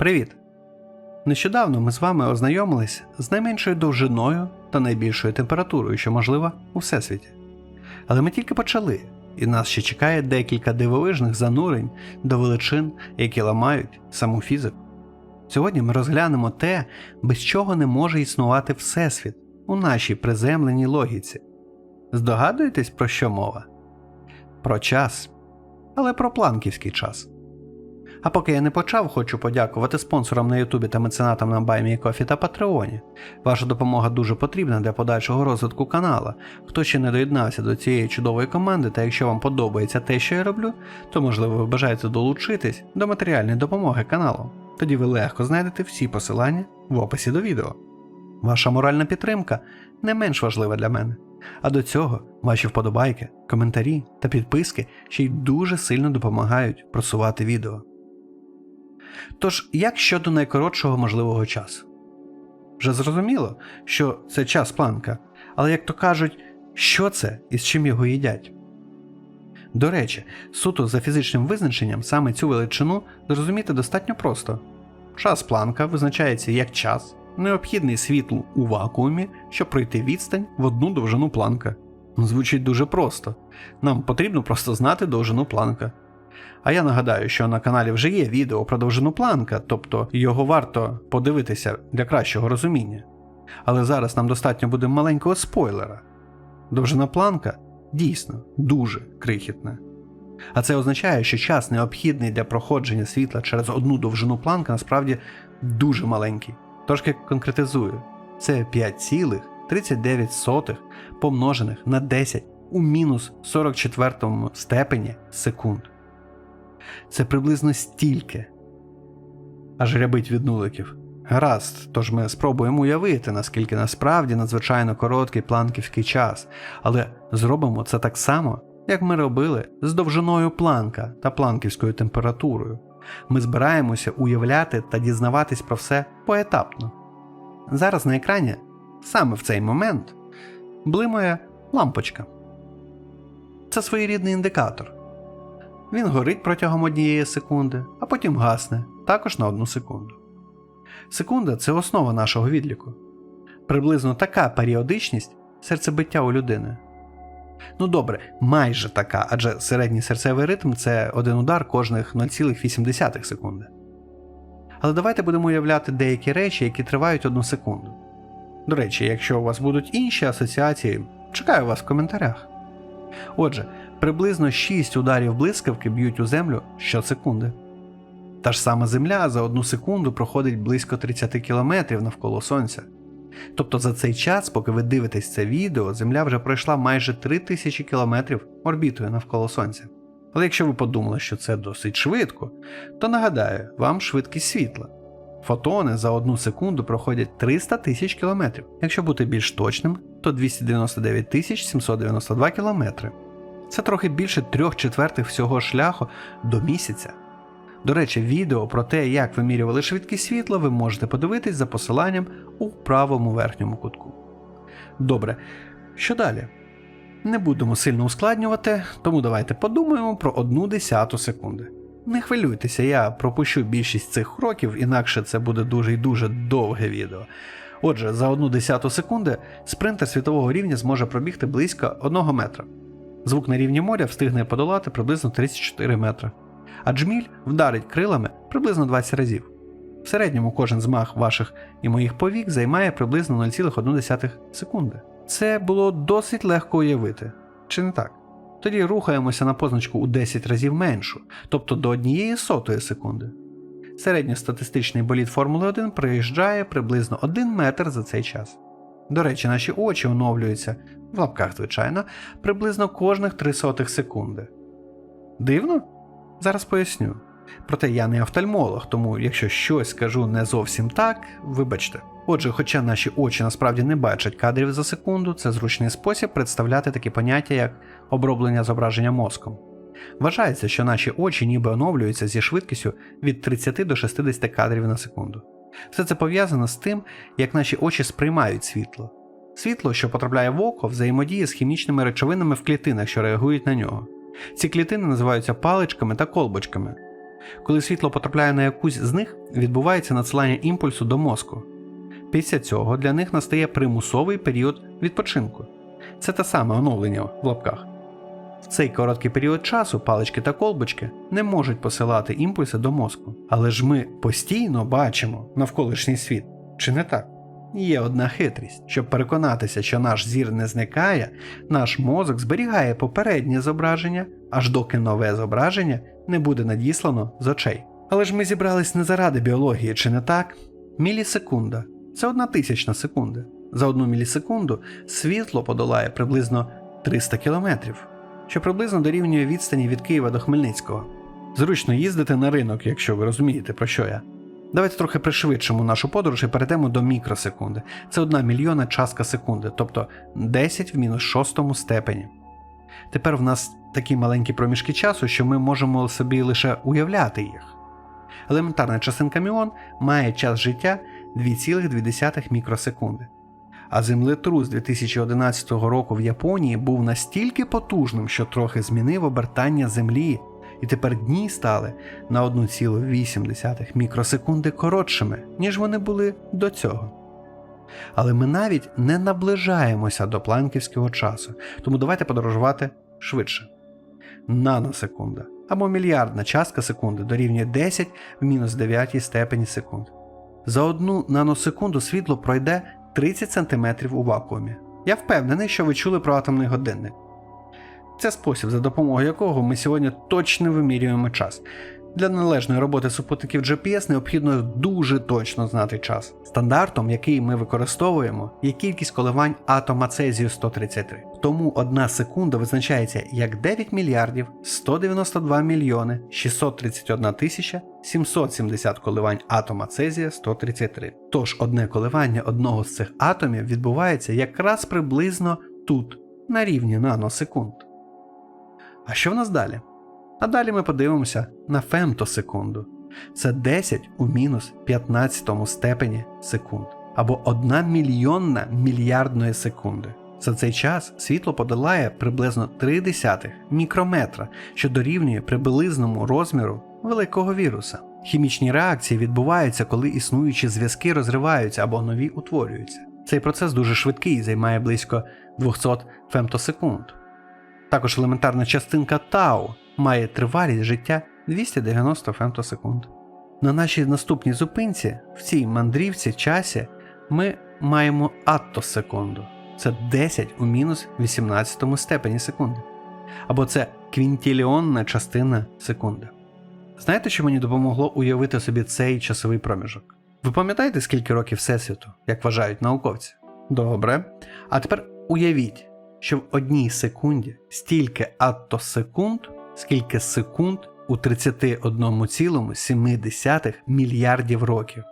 Привіт! Нещодавно ми з вами ознайомились з найменшою довжиною та найбільшою температурою, що можлива у всесвіті. Але ми тільки почали, і нас ще чекає декілька дивовижних занурень до величин, які ламають саму фізику. Сьогодні ми розглянемо те, без чого не може існувати Всесвіт у нашій приземленій логіці. Здогадуєтесь, про що мова? Про час, але про планківський час. А поки я не почав, хочу подякувати спонсорам на Ютубі та меценатам на BuyMeCoffee та Патреоні. Ваша допомога дуже потрібна для подальшого розвитку канала. Хто ще не доєднався до цієї чудової команди, та якщо вам подобається те, що я роблю, то можливо ви бажаєте долучитись до матеріальної допомоги каналу. Тоді ви легко знайдете всі посилання в описі до відео. Ваша моральна підтримка не менш важлива для мене. А до цього ваші вподобайки, коментарі та підписки ще й дуже сильно допомагають просувати відео. Тож, як щодо найкоротшого можливого часу? Вже зрозуміло, що це час планка, але як то кажуть, що це і з чим його їдять? До речі, суто за фізичним визначенням саме цю величину зрозуміти достатньо просто. Час планка визначається як час, необхідний світлу у вакуумі, щоб пройти відстань в одну довжину планка. Звучить дуже просто. Нам потрібно просто знати довжину планка. А я нагадаю, що на каналі вже є відео про довжину планка, тобто його варто подивитися для кращого розуміння. Але зараз нам достатньо буде маленького спойлера. Довжина планка дійсно дуже крихітна. А це означає, що час необхідний для проходження світла через одну довжину планка насправді дуже маленький. Трошки конкретизую: це 5,39 помножених на 10 у мінус 44 степені секунд. Це приблизно стільки. Аж рябить від нуликів. Гаразд, тож ми спробуємо уявити, наскільки насправді надзвичайно короткий планківський час, але зробимо це так само, як ми робили з довжиною планка та планківською температурою. Ми збираємося уявляти та дізнаватись про все поетапно. Зараз на екрані, саме в цей момент, блимає лампочка. Це своєрідний індикатор. Він горить протягом однієї секунди, а потім гасне також на одну секунду. Секунда це основа нашого відліку. Приблизно така періодичність серцебиття у людини. Ну добре, майже така, адже середній серцевий ритм це один удар кожних 0,8 секунди. Але давайте будемо уявляти деякі речі, які тривають одну секунду. До речі, якщо у вас будуть інші асоціації, чекаю вас в коментарях. Отже, приблизно 6 ударів блискавки б'ють у землю щосекунди. Та ж сама Земля за одну секунду проходить близько 30 км навколо Сонця. Тобто за цей час, поки ви дивитесь це відео, Земля вже пройшла майже 3000 км орбітою навколо Сонця. Але якщо ви подумали, що це досить швидко, то нагадаю вам швидкість світла. Фотони за одну секунду проходять 300 тисяч кілометрів. Якщо бути більш точним, то 299 792 кілометри. Це трохи більше трьох четвертих всього шляху до місяця. До речі, відео про те, як вимірювали швидкість світла, ви можете подивитись за посиланням у правому верхньому кутку. Добре, що далі? Не будемо сильно ускладнювати, тому давайте подумаємо про одну десяту секунди. Не хвилюйтеся, я пропущу більшість цих кроків, інакше це буде дуже і дуже довге відео. Отже, за одну десяту секунди спринтер світового рівня зможе пробігти близько 1 метра. Звук на рівні моря встигне подолати приблизно 34 метри. А джміль вдарить крилами приблизно 20 разів. В середньому кожен змах ваших і моїх повік займає приблизно 0,1 секунди. Це було досить легко уявити, чи не так? Тоді рухаємося на позначку у 10 разів меншу, тобто до однієї сотої секунди. Середньостатистичний болід Формули 1 проїжджає приблизно 1 метр за цей час. До речі, наші очі оновлюються, в лапках, звичайно, приблизно кожних 3 сотих секунди. Дивно? Зараз поясню. Проте я не офтальмолог, тому якщо щось скажу не зовсім так, вибачте. Отже, хоча наші очі насправді не бачать кадрів за секунду, це зручний спосіб представляти такі поняття, як оброблення зображення мозком. Вважається, що наші очі ніби оновлюються зі швидкістю від 30 до 60 кадрів на секунду. Все це пов'язано з тим, як наші очі сприймають світло. Світло, що потрапляє в око, взаємодіє з хімічними речовинами в клітинах, що реагують на нього. Ці клітини називаються паличками та колбочками. Коли світло потрапляє на якусь з них, відбувається надсилання імпульсу до мозку. Після цього для них настає примусовий період відпочинку. Це те саме оновлення в лапках. В цей короткий період часу палички та колбочки не можуть посилати імпульси до мозку. Але ж ми постійно бачимо навколишній світ, чи не так? Є одна хитрість. Щоб переконатися, що наш зір не зникає, наш мозок зберігає попереднє зображення, аж доки нове зображення не буде надіслано з очей. Але ж ми зібрались не заради біології, чи не так? Мілісекунда це одна тисячна секунди. За одну мілісекунду світло подолає приблизно 300 кілометрів, що приблизно дорівнює відстані від Києва до Хмельницького. Зручно їздити на ринок, якщо ви розумієте, про що я. Давайте трохи пришвидшимо нашу подорож і перейдемо до мікросекунди. Це одна мільйона частка секунди, тобто 10 в мінус шостому степені. Тепер в нас такі маленькі проміжки часу, що ми можемо собі лише уявляти їх. Елементарна частинка міон має час життя 2,2 мікросекунди. А землетрус 2011 року в Японії був настільки потужним, що трохи змінив обертання Землі, і тепер дні стали на 1,8 мікросекунди коротшими, ніж вони були до цього. Але ми навіть не наближаємося до планківського часу, тому давайте подорожувати швидше. Наносекунда або мільярдна частка секунди дорівнює 10 в мінус 9 степені секунд. За одну наносекунду світло пройде 30 см у вакуумі. Я впевнений, що ви чули про атомний годинник. Це спосіб, за допомогою якого ми сьогодні точно вимірюємо час. Для належної роботи супутників GPS необхідно дуже точно знати час. Стандартом, який ми використовуємо, є кількість коливань атома цезію 133. Тому одна секунда визначається як 9 мільярдів 192 мільйони 631 тисяча 770 коливань атома цезія 133. Тож одне коливання одного з цих атомів відбувається якраз приблизно тут, на рівні наносекунд. А що в нас далі? А далі ми подивимося на фемтосекунду. Це 10 у мінус 15 степені секунд, або 1 мільйонна мільярдної секунди. За цей час світло подолає приблизно 3 десятих мікрометра, що дорівнює приблизному розміру великого віруса. Хімічні реакції відбуваються, коли існуючі зв'язки розриваються або нові утворюються. Цей процес дуже швидкий і займає близько 200 фемтосекунд. Також елементарна частинка Тау має тривалість життя 290 фемтосекунд. На нашій наступній зупинці, в цій мандрівці часі, ми маємо аттосекунду. Це 10 у мінус 18 степені секунди. Або це квінтіліонна частина секунди. Знаєте, що мені допомогло уявити собі цей часовий проміжок? Ви пам'ятаєте, скільки років Всесвіту, як вважають науковці? Добре. А тепер уявіть, що в одній секунді стільки аттосекунд, скільки секунд у 31,7 мільярдів років,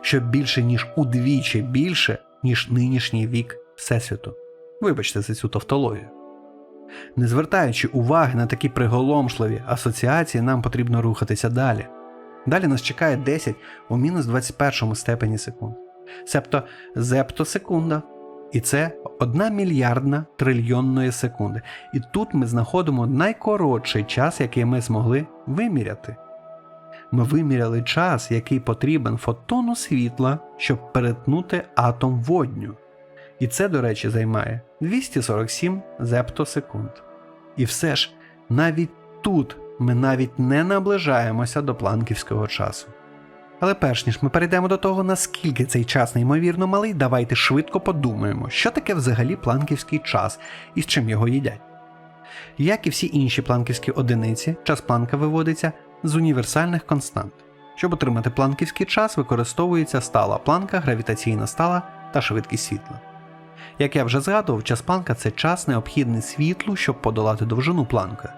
що більше ніж удвічі більше, ніж нинішній вік Всесвіту. Вибачте за цю тавтологію. Не звертаючи уваги на такі приголомшливі асоціації, нам потрібно рухатися далі. Далі нас чекає 10 у мінус 21 степені секунд, себто зептосекунда. І це одна мільярдна трильйонної секунди. І тут ми знаходимо найкоротший час, який ми змогли виміряти. Ми виміряли час, який потрібен фотону світла, щоб перетнути атом водню. І це, до речі, займає 247 зептосекунд. І все ж, навіть тут ми навіть не наближаємося до планківського часу. Але перш ніж ми перейдемо до того, наскільки цей час неймовірно малий, давайте швидко подумаємо, що таке взагалі планківський час і з чим його їдять. Як і всі інші планківські одиниці, час планка виводиться з універсальних констант. Щоб отримати планківський час, використовується стала планка, гравітаційна стала та швидкість світла. Як я вже згадував, час планка це час необхідний світлу, щоб подолати довжину планка,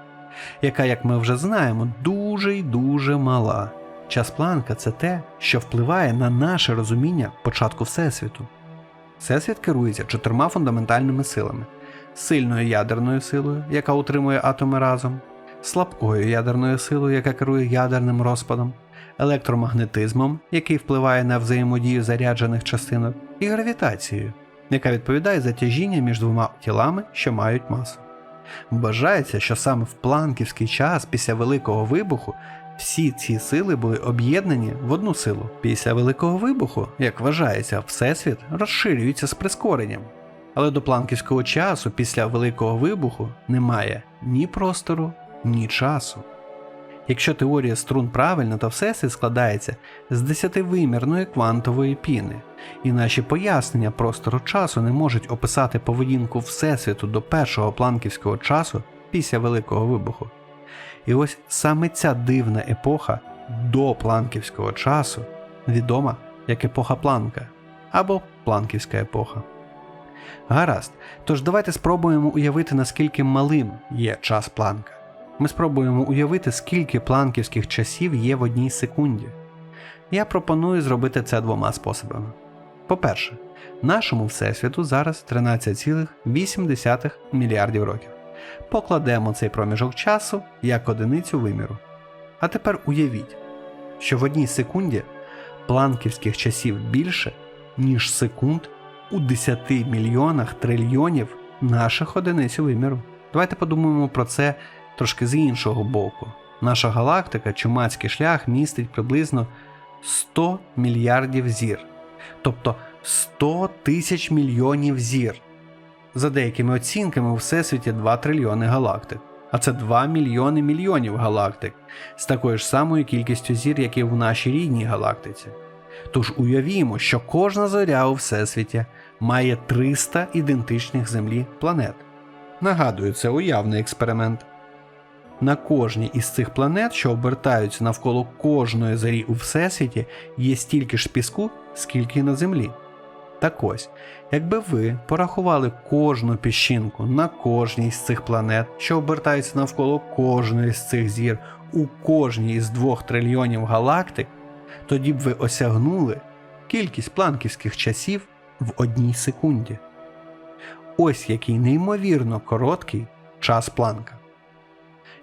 яка, як ми вже знаємо, дуже й дуже мала. Час планка це те, що впливає на наше розуміння початку Всесвіту. Всесвіт керується чотирма фундаментальними силами: сильною ядерною силою, яка утримує атоми разом, слабкою ядерною силою, яка керує ядерним розпадом, електромагнетизмом, який впливає на взаємодію заряджених частинок, і гравітацією, яка відповідає за тяжіння між двома тілами, що мають масу. Вважається, що саме в планківський час після Великого вибуху Всі ці сили були об'єднані в одну силу. Після Великого вибуху, як вважається, Всесвіт розширюється з прискоренням. Але до планківського часу після Великого вибуху немає ні простору, ні часу. Якщо теорія струн правильна, то Всесвіт складається з десятивимірної квантової піни, і наші пояснення простору часу не можуть описати поведінку Всесвіту до першого планківського часу після Великого вибуху. І ось саме ця дивна епоха до планківського часу відома як епоха Планка або Планківська епоха. Гаразд, тож давайте спробуємо уявити, наскільки малим є час Планка. Ми спробуємо уявити, скільки планківських часів є в одній секунді. Я пропоную зробити це двома способами. По-перше, нашому Всесвіту зараз 13,8 мільярдів років. Покладемо цей проміжок часу як одиницю виміру. А тепер уявіть, що в одній секунді планківських часів більше, ніж секунд у 10 мільйонах трильйонів наших одиниць виміру. Давайте подумаємо про це трошки з іншого боку. Наша галактика, чумацький шлях, містить приблизно 100 мільярдів зір, тобто 100 тисяч мільйонів зір. За деякими оцінками у Всесвіті 2 трильйони галактик, а це 2 мільйони мільйонів галактик з такою ж самою кількістю зір, як і в нашій рідній галактиці. Тож уявімо, що кожна зоря у Всесвіті має 300 ідентичних Землі планет. Нагадую, це уявний експеримент. На кожній із цих планет, що обертаються навколо кожної зорі у Всесвіті, є стільки ж піску, скільки на Землі. Так ось, якби ви порахували кожну піщинку на кожній з цих планет, що обертаються навколо кожної з цих зір у кожній із двох трильйонів галактик, тоді б ви осягнули кількість планківських часів в одній секунді. Ось який неймовірно короткий час планка.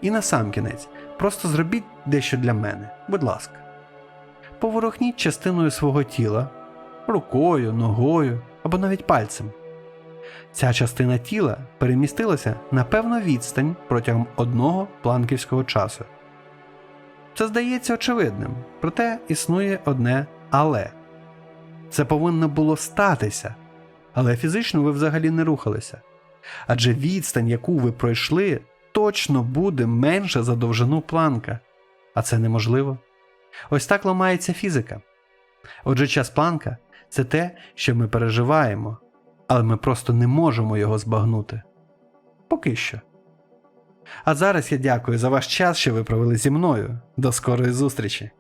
І на сам кінець, просто зробіть дещо для мене, будь ласка. Поворухніть частиною свого тіла, рукою, ногою або навіть пальцем. Ця частина тіла перемістилася на певну відстань протягом одного планківського часу. Це здається очевидним, проте існує одне але. Це повинно було статися, але фізично ви взагалі не рухалися. Адже відстань, яку ви пройшли, точно буде менша за довжину планка, а це неможливо. Ось так ламається фізика. Отже, час планка це те, що ми переживаємо, але ми просто не можемо його збагнути. Поки що. А зараз я дякую за ваш час, що ви провели зі мною. До скорої зустрічі!